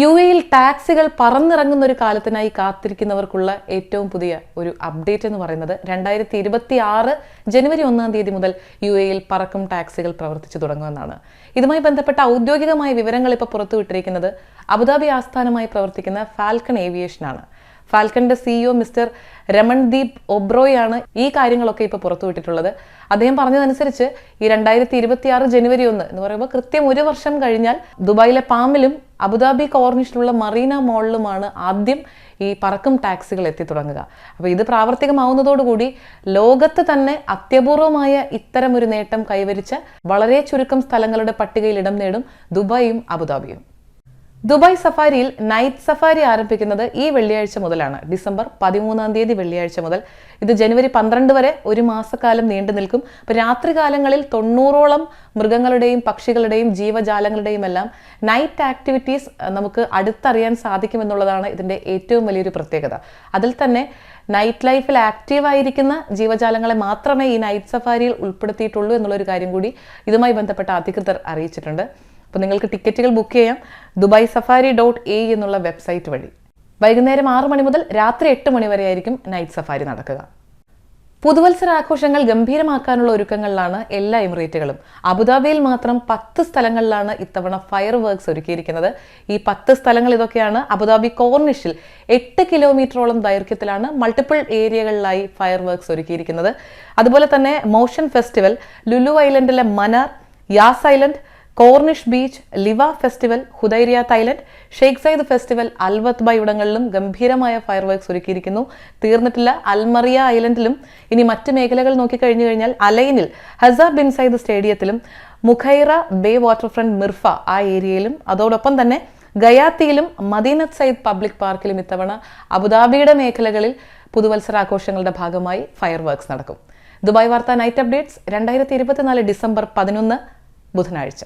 U എയിൽ ടാക്സികൾ പറന്നിറങ്ങുന്ന ഒരു കാലത്തിനായി കാത്തിരിക്കുന്നവർക്കുള്ള ഏറ്റവും പുതിയ ഒരു അപ്ഡേറ്റ് എന്ന് പറയുന്നത് രണ്ടായിരത്തി ഇരുപത്തി ആറ് ജനുവരി ഒന്നാം തീയതി മുതൽ യു എയിൽ പറക്കും ടാക്സികൾ പ്രവർത്തിച്ചു തുടങ്ങുമെന്നാണ്. ഇതുമായി ബന്ധപ്പെട്ട ഔദ്യോഗികമായ വിവരങ്ങൾ ഇപ്പോൾ പുറത്തുവിട്ടിരിക്കുന്നത് അബുദാബി ആസ്ഥാനമായി പ്രവർത്തിക്കുന്ന ഫാൽക്കൺ ഏവിയേഷനാണ്. ഫാൽക്കണിന്റെ സിഇഒ മിസ്റ്റർ രമൺദീപ് ഒബ്രോയാണ് ഈ കാര്യങ്ങളൊക്കെ ഇപ്പോൾ പുറത്തുവിട്ടിട്ടുള്ളത് അദ്ദേഹം പറഞ്ഞതനുസരിച്ച് ഈ രണ്ടായിരത്തി ഇരുപത്തി ആറ് ജനുവരി ഒന്ന് എന്ന് പറയുമ്പോൾ കൃത്യം ഒരു വർഷം കഴിഞ്ഞാൽ ദുബായിലെ പാമിലും അബുദാബി കോർണിഷിലുള്ള മറീന മോളിലുമാണ് ആദ്യം ഈ പറക്കും ടാക്സികൾ എത്തി തുടങ്ങുക. അപ്പോൾ ഇത് പ്രാവർത്തികമാവുന്നതോടുകൂടി ലോകത്ത് തന്നെ അത്യപൂർവമായ ഇത്തരം ഒരു നേട്ടം കൈവരിച്ച വളരെ ചുരുക്കം സ്ഥലങ്ങളുടെ പട്ടികയിൽ ഇടം നേടും ദുബായും അബുദാബിയും. ദുബായ് സഫാരിയിൽ നൈറ്റ് സഫാരി ആരംഭിക്കുന്നത് ഈ വെള്ളിയാഴ്ച മുതലാണ്. ഡിസംബർ പതിമൂന്നാം തീയതി വെള്ളിയാഴ്ച മുതൽ. ഇത് ജനുവരി പന്ത്രണ്ട് വരെ ഒരു മാസക്കാലം നീണ്ടു നിൽക്കും. അപ്പോൾ രാത്രികാലങ്ങളിൽ തൊണ്ണൂറോളം മൃഗങ്ങളുടെയും പക്ഷികളുടെയും ജീവജാലങ്ങളുടെയും എല്ലാം നൈറ്റ് ആക്ടിവിറ്റീസ് നമുക്ക് അടുത്തറിയാൻ സാധിക്കുമെന്നുള്ളതാണ് ഇതിന്റെ ഏറ്റവും വലിയൊരു പ്രത്യേകത. അതിൽ തന്നെ നൈറ്റ് ലൈഫിൽ ആക്റ്റീവായിരിക്കുന്ന ജീവജാലങ്ങളെ മാത്രമേ ഈ നൈറ്റ് സഫാരിയിൽ ഉൾപ്പെടുത്തിയിട്ടുള്ളൂ എന്നുള്ളൊരു കാര്യം കൂടി ഇതുമായി ബന്ധപ്പെട്ട അധികൃതർ അറിയിച്ചിട്ടുണ്ട്. അപ്പോൾ നിങ്ങൾക്ക് ടിക്കറ്റുകൾ ബുക്ക് ചെയ്യാം. ദുബായ് സഫാരി ഡോട്ട് എ എന്നുള്ള വെബ്സൈറ്റ് വഴി. വൈകുന്നേരം ആറ് മണി മുതൽ രാത്രി എട്ട് മണി വരെ ആയിരിക്കും നൈറ്റ് സഫാരി നടക്കുക. പുതുവത്സര ആഘോഷങ്ങൾ ഗംഭീരമാക്കാനുള്ള ഒരുക്കങ്ങളിലാണ് എല്ലാ എമിറേറ്റുകളും. അബുദാബിയിൽ മാത്രം പത്ത് സ്ഥലങ്ങളിലാണ് ഇത്തവണ ഫയർ വർക്ക്സ് ഒരുക്കിയിരിക്കുന്നത്. ഈ പത്ത് സ്ഥലങ്ങൾ ഇതൊക്കെയാണ് അബുദാബി കോർണിഷിൽ എട്ട് കിലോമീറ്ററോളം ദൈർഘ്യത്തിലാണ് മൾട്ടിപ്പിൾ ഏരിയകളിലായി ഫയർ വർക്ക്സ് ഒരുക്കിയിരിക്കുന്നത്. അതുപോലെ തന്നെ motion festival Lulu ഐലൻഡിലെ Manar Yas island corniche beach Liwa festival Hudairiya island Sheikh Zayed festival Al Wathba ഇവിടങ്ങളിലും ഗംഭീരമായ ഫയർ വർക്ക്സ് ഒരുക്കിയിരിക്കുന്നു. തീർന്നിട്ടില്ല അൽമറിയ ഐലൻഡിലും. ഇനി മറ്റ് മേഖലകൾ നോക്കിക്കഴിഞ്ഞു കഴിഞ്ഞാൽ അലൈനിൽ ഹസ ബിൻ സൈദ് സ്റ്റേഡിയത്തിലും മുഖൈറ ബേ വാട്ടർ ഫ്രണ്ട് മിർഫ ആ ഏരിയയിലും അതോടൊപ്പം തന്നെ ഗയാത്തിയിലും മദീനത്ത് സയ്യിദ് പബ്ലിക് പാർക്കിലും ഇത്തവണ അബുദാബിയുടെ മേഖലകളിൽ പുതുവത്സരാഘോഷങ്ങളുടെ ഭാഗമായി ഫയർ വർക്ക്സ് നടക്കും. ദുബായ് വാർത്ത നൈറ്റ് അപ്ഡേറ്റ്സ് രണ്ടായിരത്തി ഇരുപത്തിനാല് ഡിസംബർ പതിനൊന്ന് ബുധനാഴ്ച.